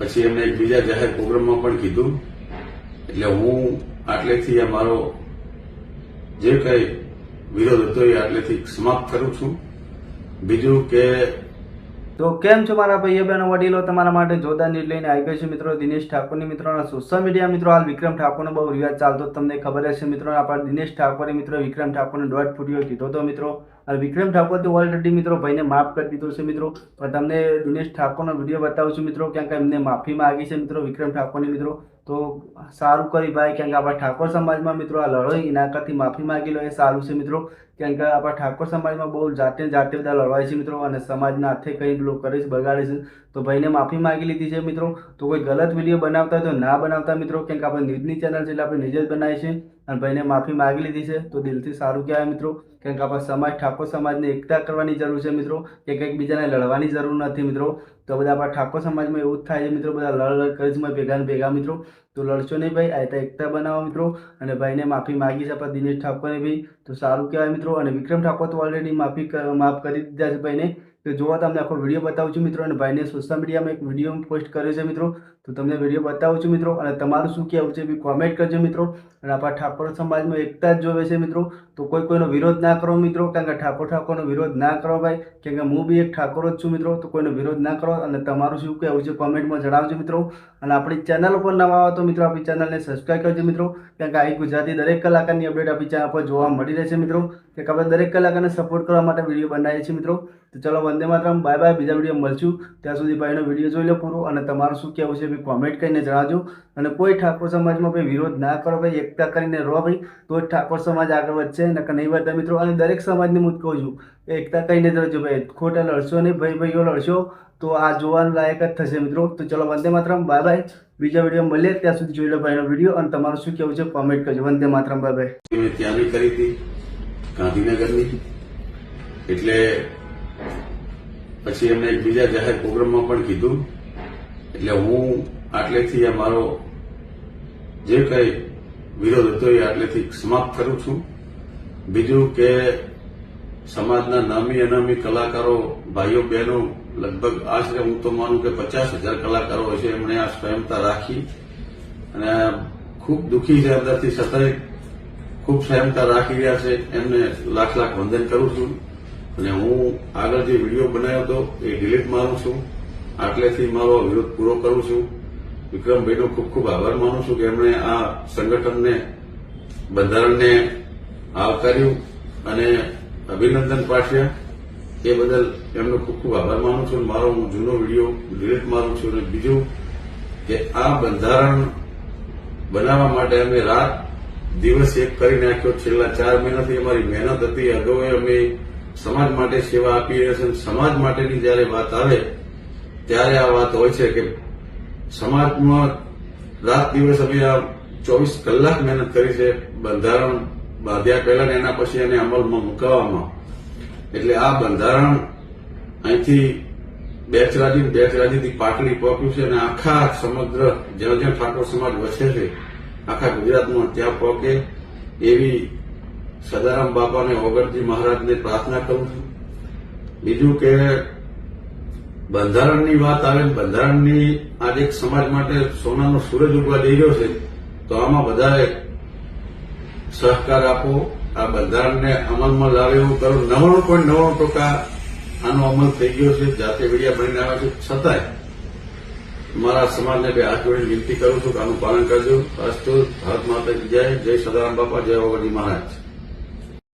પછી એમને એક બીજા જાહેર પ્રોગ્રામમાં પણ કીધું. એટલે હું આટલેથી અમારો મારો જે કંઈ વિરોધ હતો એ આટલેથી સમાપ્ત કરું છું. બીજું કે તો કેમ છો મારા ભાઈઓ બહેનો, વડીલો? તમારા માટે જોરદાર ન્યૂઝ લઈને આવી છે મિત્રો. દિનેશ ઠાકોરની મિત્રોના સોશિયલ મીડિયા મિત્રો, હાલ વિક્રમ ઠાકોરનો બહુ રિવાજ ચાલતો તમને ખબર હશે મિત્રો. આપણા દિનેશ ઠાકોરે મિત્રો વિક્રમ ઠાકોરને દોઢ ફૂટ્યો કીધો હતો મિત્રો. અને વિક્રમ ઠાકોર તો ઓલરેડી મિત્રો ભાઈને માફ કરી દીધો છે મિત્રો. પણ તમને દિનેશ ઠાકોરનો વીડિયો બતાવું છું મિત્રો. ક્યાંક એમને માફી માંગી છે મિત્રો વિક્રમ ઠાકોરની મિત્રો. તો સારું કરી ભાઈ કેમ કે આપણા ઠાકોર સમાજમાં મિત્રો આ લડો એના માફી માગી લો એ સારું છે મિત્રો. કેમ કે આપણા ઠાકોર સમાજમાં બહુ જાતે જાતે બધા લડવાય છે મિત્રો. અને સમાજના હાથે કંઈ લોકો કરે છે, બગાડે છે. તો ભાઈને માફી માગી લીધી છે મિત્રો. તો કોઈ ગલત વીડિયો બનાવતા તો ના બનાવતા મિત્રો, કેમ કે આપણે ન્યૂઝની ચેનલ છે એટલે આપણે ન્યૂઝ જ બનાવીએ છીએ. અને ભાઈને માફી માંગી લીધી છે, તો દિલથી સારું કહેવાય મિત્રો. કેમ કે આપણા સમાજ, ઠાકોર સમાજને એકતા કરવાની જરૂર છે મિત્રો. કે કંઈક બીજાને લડવાની જરૂર નથી મિત્રો. તો બધા આપણા ઠાકોર સમાજમાં એવું જ થાય છે મિત્રો, બધા લડ લડ કરે છે ભેગા ને ભેગા મિત્રો. તો લડશો નહીં ભાઈ, આ એકતા બનાવો મિત્રો. અને ભાઈને માફી માગી છે આપણા દિનેશ ઠાકોરને ભાઈ તો સારું કહેવાય મિત્રો. અને વિક્રમ ઠાકોર તો ઓલરેડી માફી માફ કરી દીધા છે ભાઈને. તો જોવા તમને આખો વીડિયો બતાવું છું મિત્રો. અને ભાઈને સોશિયલ મીડિયામાં એક વીડિયો પોસ્ટ કર્યો છે મિત્રો. તો તમને વીડિયો બતાવું છું મિત્રો, અને તમારું શું કહેવું છે બી કોમેન્ટ કરજો મિત્રો. અને આપણા ઠાકોર સમાજમાં એકતા જ જોવે છે મિત્રો. તો કોઈ કોઈનો વિરોધ ના કરો મિત્રો, કારણ કે ઠાકોર ઠાકોરનો વિરોધ ના કરો ભાઈ. કેમ કે હું બી એક ઠાકોર જ છું મિત્રો, તો કોઈનો વિરોધ ના કરો. અને તમારું શું કહેવું છે કોમેન્ટમાં જણાવજો મિત્રો. અને આપણી ચેનલ ઉપર નવા આવો તો મિત્રો આપણી ચેનલને સબસ્ક્રાઈબ કરજો મિત્રો. કારણ કે આવી ગુજરાતી દરેક કલાકારની અપડેટ આપણી ચેનલ પર જોવા મળી રહેશે મિત્રો. કે આપણે દરેક કલાકારને સપોર્ટ કરવા માટે વીડિયો બનાવીએ છીએ મિત્રો. તો ચલો વંદે માતરમ. Bye bye. બીજા વીડિયો મળશું. ત્યાં સુધી ભાઈનો વીડિયો જોઈ લો પૂરો. અને તમારું શું કહેવું છે કોમેન્ટ કરીને જણાવજો. અને કોઈ ઠાકોર સમાજમાં ભાઈ વિરોધ ના કરો ભાઈ, એકતા કરીને રહો ભાઈ, તો જ ઠાકોર સમાજ આગળ વધશે. અને નહીં વધતા મિત્રો, અને દરેક સમાજને હું કહું છું, એકતા કરીને જજો ભાઈ. ખોટા લડશો નહીં ભાઈ ભાઈઓ લડશો, તો આ જોવાનું લાયક જ થશે મિત્રો. તો ચલો વંદે માતરમ બાય બાય બીજા વીડિયો મળીએ, ત્યાં સુધી જોઈ લો ભાઈનો વીડિયો અને તમારું શું કેવું છે કોમેન્ટ કરજો. વંદે માતરમ બાય બાય ત્યાં કરી હતી ગાંધીનગરની. એટલે પછી એમને એક બીજા જાહેર પ્રોગ્રામમાં પણ કીધું એટલે હું આટલેથી આ મારો જે કંઈ વિરોધ હતો એ આટલેથી સમાપ્ત કરું છું. બીજું કે સમાજના નામી અનામી કલાકારો, ભાઈઓ, બહેનો, લગભગ આશરે હું તો માનું કે પચાસ હજાર કલાકારો હશે એમણે આ સ્વયંતા રાખી. અને ખૂબ દુઃખી છે અંદરથી છતાંય ખૂબ સ્વયંતા રાખી રહ્યા છે. એમને લાખ લાખ વંદન કરું છું. અને હું આગળ જે વીડિયો બનાવ્યો હતો એ ડિલીટ મારું છું. આટલેથી મારો વિરોધ પૂરો કરું છું. વિક્રમભાઈનો ખૂબ ખૂબ આભાર માનું છું કે એમણે આ સંગઠનને, બંધારણને આવકાર્યું અને અભિનંદન પાઠવ્યા એ બદલ એમનો ખૂબ ખૂબ આભાર માનું છું. મારો હું જૂનો વીડિયો ડિલીટ મારું છું અને બીજું કે આ બંધારણ બનાવવા માટે અમે રાત દિવસ એક કરી નાખ્યો. છેલ્લા ચાર મહિનાથી અમારી મહેનત હતી. અગાઉ અમે સમાજ માટે સેવા આપી રહ્યા છે સમાજ માટેની જયારે વાત આવે ત્યારે આ વાત હોય છે કે સમાજમાં રાત દિવસ અમે આ ચોવીસ કલાક મહેનત કરી છે, બંધારણ બાંધ્યા પહેલા ને એના પછી એને અમલમાં મુકાવવામાં. એટલે આ બંધારણ અહીંથી બેચરાજી બેચરાજીથી પાટડી પહોંચ્યું છે અને આખા સમગ્ર જ્યાં જ્યાં ઠાકોર સમાજ વસે છે, આખા ગુજરાતમાં ત્યાં પહોંચે. એવી સદારામ બાપાને ઓગણજી મહારાજને પ્રાર્થના કરું છું. બીજું કે બંધારણની વાત આવે બંધારણની આજે સમાજ માટે સોનાનો સૂરજ ઉગવા જઈ રહ્યો છે, તો આમાં બધાએ સહકાર આપો. આ બંધારણને અમલમાં લાવે એવું કરો. નવ્વાણું પોઈન્ટ નવ્વાણું ટકા આનો અમલ થઈ ગયો છે, જાતે મીડિયા બનીને આવે છે. છતાંય મારા સમાજને બે હાથ જોડીને વિનંતી કરું છું કે આનું પાલન કરજો. અસ્તુ ભારત માતા જય. જય સદારામ બાપા, જય ઓગણજી મહારાજ.